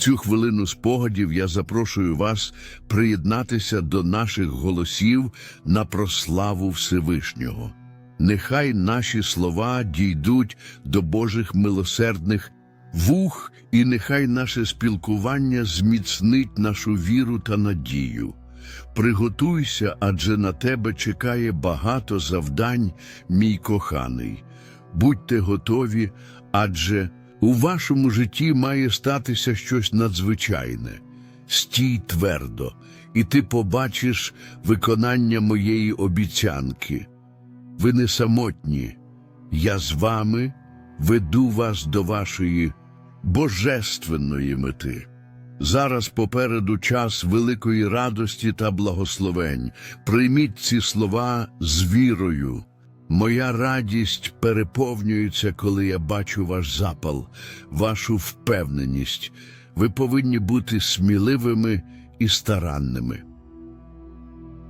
цю хвилину спогадів я запрошую вас приєднатися до наших голосів на прославу Всевишнього. Нехай наші слова дійдуть до Божих милосердних вух, і нехай наше спілкування зміцнить нашу віру та надію. Приготуйся, адже на тебе чекає багато завдань, мій коханий. Будьте готові, адже у вашому житті має статися щось надзвичайне. Стій твердо, і ти побачиш виконання моєї обіцянки. Ви не самотні, я з вами веду вас до вашої божественної мети. Зараз попереду час великої радості та благословень. Прийміть ці слова з вірою. Моя радість переповнюється, коли я бачу ваш запал, вашу впевненість. Ви повинні бути сміливими і старанними.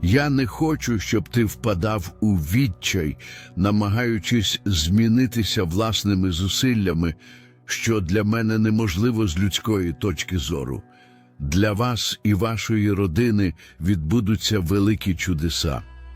Я не хочу, щоб ти впадав у відчай, намагаючись змінитися власними зусиллями, що для мене неможливо з людської точки зору. Для вас і вашої родини відбудуться великі чудеса.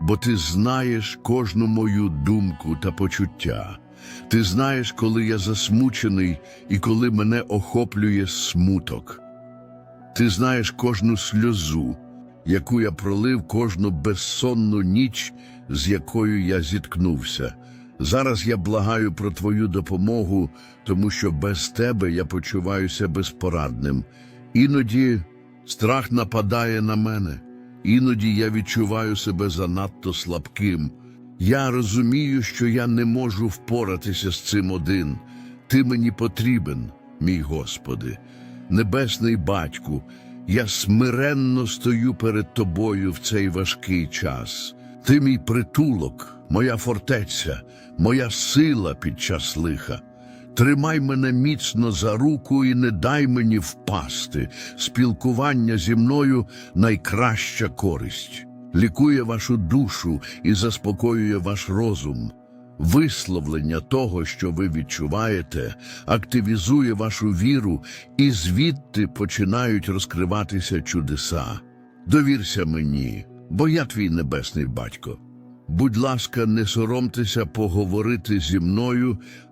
бо ти знаєш кожну мою думку та почуття. Ти знаєш, коли я засмучений і коли мене охоплює смуток. Ти знаєш кожну сльозу, яку я пролив кожну безсонну ніч, з якою я зіткнувся. Зараз я благаю про твою допомогу, тому що без тебе я почуваюся безпорадним. Іноді страх нападає на мене, іноді я відчуваю себе занадто слабким. Я розумію, що я не можу впоратися з цим один. Ти мені потрібен, мій Господи, небесний батьку. Я смиренно стою перед тобою в цей важкий час. Ти мій притулок, моя фортеця, моя сила під час лиха. Тримай мене міцно за руку і не дай мені впасти. Спілкування зі мною найкраща користь. Лікує вашу душу і заспокоює ваш розум. Висловлення того, що ви відчуваєте, активізує вашу віру, і звідти починають розкриватися чудеса. Довірся мені, бо я твій небесний батько. Будь ласка, не соромтеся поговорити зі мною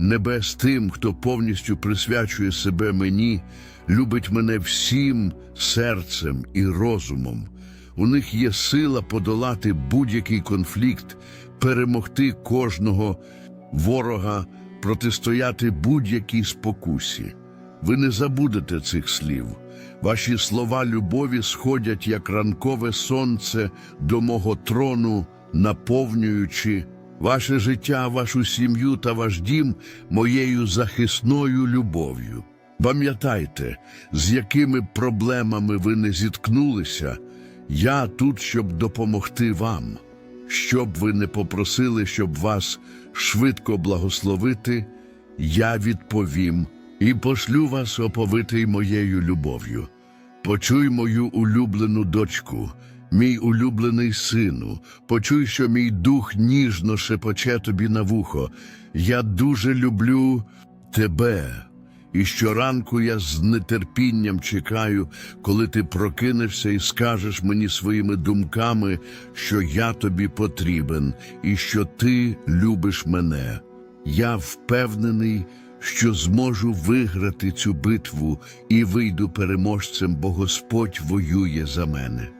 небес тим, хто повністю присвячує себе мені, любить мене всім серцем і розумом. У них є сила подолати будь-який конфлікт, перемогти кожного ворога, протистояти будь-якій спокусі. Ви не забудете цих слів. Ваші слова любові сходять, як ранкове сонце до мого трону, наповнюючи ваше життя, вашу сім'ю та ваш дім моєю захисною любов'ю. Пам'ятайте, з якими проблемами ви не зіткнулися, я тут, щоб допомогти вам. Щоб ви не попросили, щоб вас швидко благословити, я відповім і пошлю вас оповитий моєю любов'ю. Почуй мою улюблену дочку, Мій улюблений сину, почуй, що мій дух ніжно шепоче тобі на вухо. Я дуже люблю тебе. І щоранку я з нетерпінням чекаю, коли ти прокинешся і скажеш мені своїми думками, що я тобі потрібен і що ти любиш мене. Я впевнений, що зможу виграти цю битву і вийду переможцем, бо Господь воює за мене.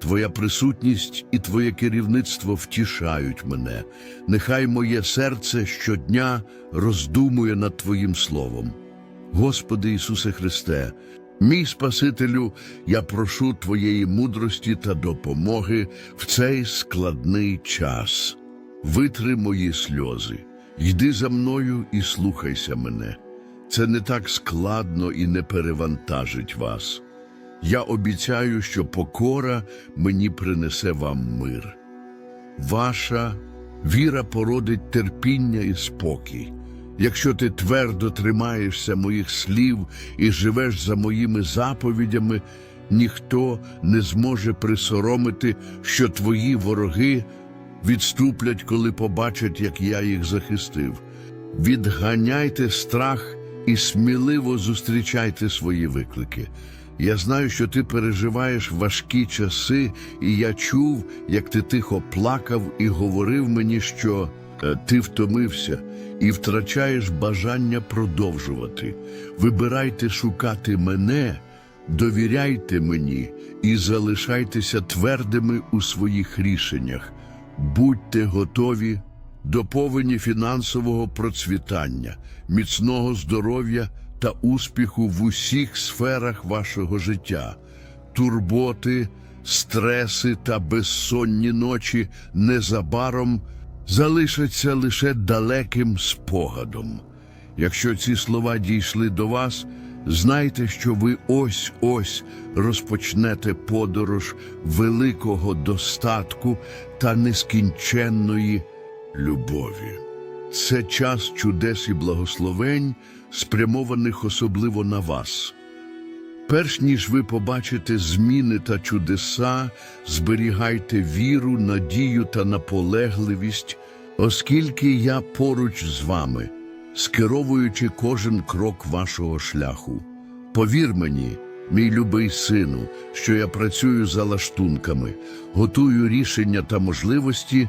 Твоя присутність і Твоє керівництво втішають мене. Нехай моє серце щодня роздумує над Твоїм словом. Господи Ісусе Христе, мій Спасителю, я прошу Твоєї мудрості та допомоги в цей складний час. Витри мої сльози, йди за мною і слухайся мене. Це не так складно і не перевантажить вас. Я обіцяю, що покора мені принесе вам мир. Ваша віра породить терпіння і спокій. Якщо ти твердо тримаєшся моїх слів і живеш за моїми заповідями, ніхто не зможе присоромити, що твої вороги відступлять, коли побачать, як я їх захистив. Відганяйте страх і сміливо зустрічайте свої виклики. Я знаю, що ти переживаєш важкі часи, і я чув, як ти тихо плакав і говорив мені, що е, ти втомився і втрачаєш бажання продовжувати. Вибирайте шукати мене, довіряйте мені і залишайтеся твердими у своїх рішеннях. Будьте готові до повені фінансового процвітання, міцного здоров'я та успіху в усіх сферах вашого життя. Турботи, стреси та безсонні ночі незабаром залишаться лише далеким спогадом. Якщо ці слова дійшли до вас, знайте, що ви ось-ось розпочнете подорож великого достатку та нескінченної любові. Це час чудес і благословень, спрямованих особливо на вас. Перш ніж ви побачите зміни та чудеса, зберігайте віру, надію та наполегливість, оскільки я поруч з вами, скеровуючи кожен крок вашого шляху. Повір мені, мій любий сину, що я працюю за лаштунками, готую рішення та можливості,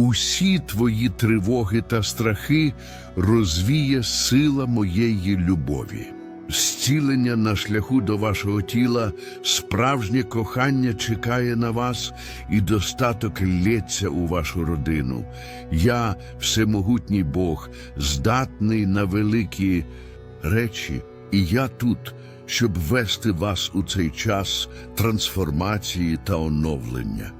Усі твої тривоги та страхи розвіє сила моєї любові. Зцілення на шляху до вашого тіла, справжнє кохання чекає на вас, і достаток лється у вашу родину. Я, всемогутній Бог, здатний на великі речі, і я тут, щоб вести вас у цей час трансформації та оновлення.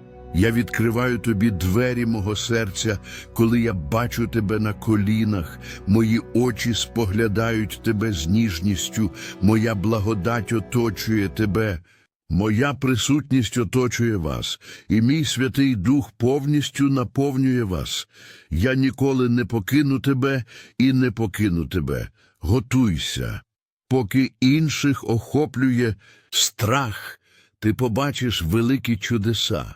Я відкриваю тобі двері мого серця, коли я бачу тебе на колінах, мої очі споглядають тебе з ніжністю, моя благодать оточує тебе. Моя присутність оточує вас, і мій Святий Дух повністю наповнює вас. Я ніколи не покину тебе і не покину тебе. Готуйся. Поки інших охоплює страх, ти побачиш великі чудеса.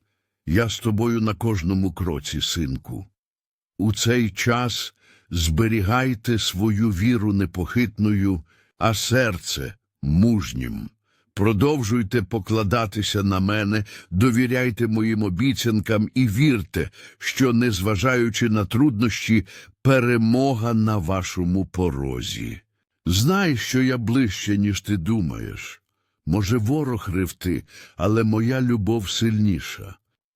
Я з тобою на кожному кроці, синку. У цей час зберігайте свою віру непохитною, а серце мужнім. Продовжуйте покладатися на мене, довіряйте моїм обіцянкам і вірте, що, незважаючи на труднощі, перемога на вашому порозі. Знай, що я ближче, ніж ти думаєш. Може, ворог ревти, але моя любов сильніша.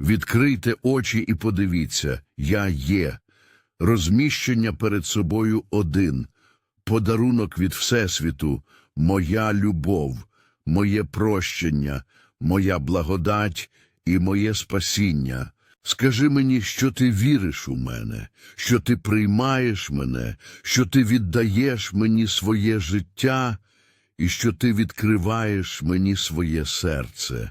Відкрийте очі і подивіться, я є. Розміщення перед собою один, подарунок від Всесвіту, моя любов, моє прощення, моя благодать і моє спасіння. Скажи мені, що ти віриш у мене, що ти приймаєш мене, що ти віддаєш мені своє життя і що ти відкриваєш мені своє серце.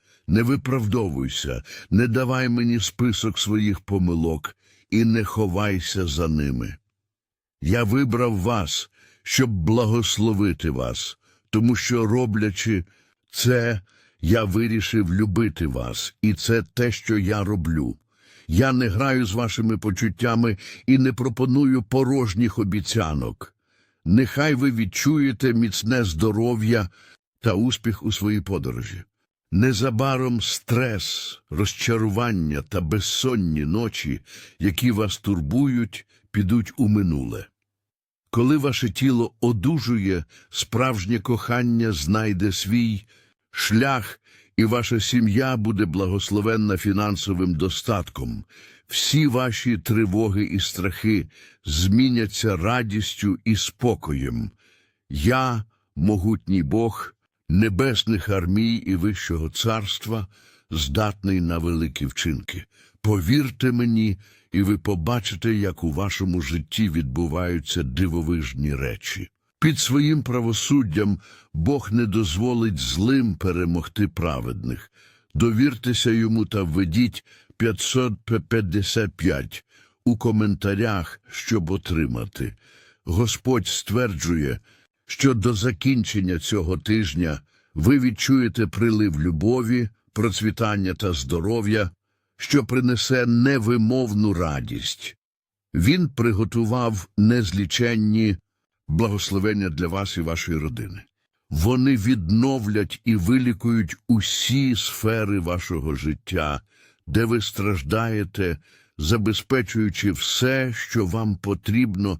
Не виправдовуйся, не давай мені список своїх помилок і не ховайся за ними. Я вибрав вас, щоб благословити вас, тому що, роблячи це, я вирішив любити вас, і це те, що я роблю. Я не граю з вашими почуттями і не пропоную порожніх обіцянок. Нехай ви відчуєте міцне здоров'я та успіх у своїй подорожі. Незабаром стрес, розчарування та безсонні ночі, які вас турбують, підуть у минуле. Коли ваше тіло одужує, справжнє кохання знайде свій шлях, і ваша сім'я буде благословенна фінансовим достатком. Всі ваші тривоги і страхи зміняться радістю і спокоєм. Я, могутній Бог, небесних армій і Вищого царства, здатний на великі вчинки. Повірте мені, і ви побачите, як у вашому житті відбуваються дивовижні речі. Під своїм правосуддям Бог не дозволить злим перемогти праведних. Довіртеся йому та введіть 555 у коментарях, щоб отримати. Господь стверджує, що до закінчення цього тижня ви відчуєте прилив любові, процвітання та здоров'я, що принесе невимовну радість. Він приготував незліченні благословення для вас і вашої родини. Вони відновлять і вилікують усі сфери вашого життя, де ви страждаєте, забезпечуючи все, що вам потрібно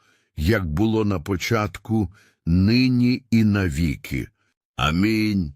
як було на початку, нині і навіки. Амінь.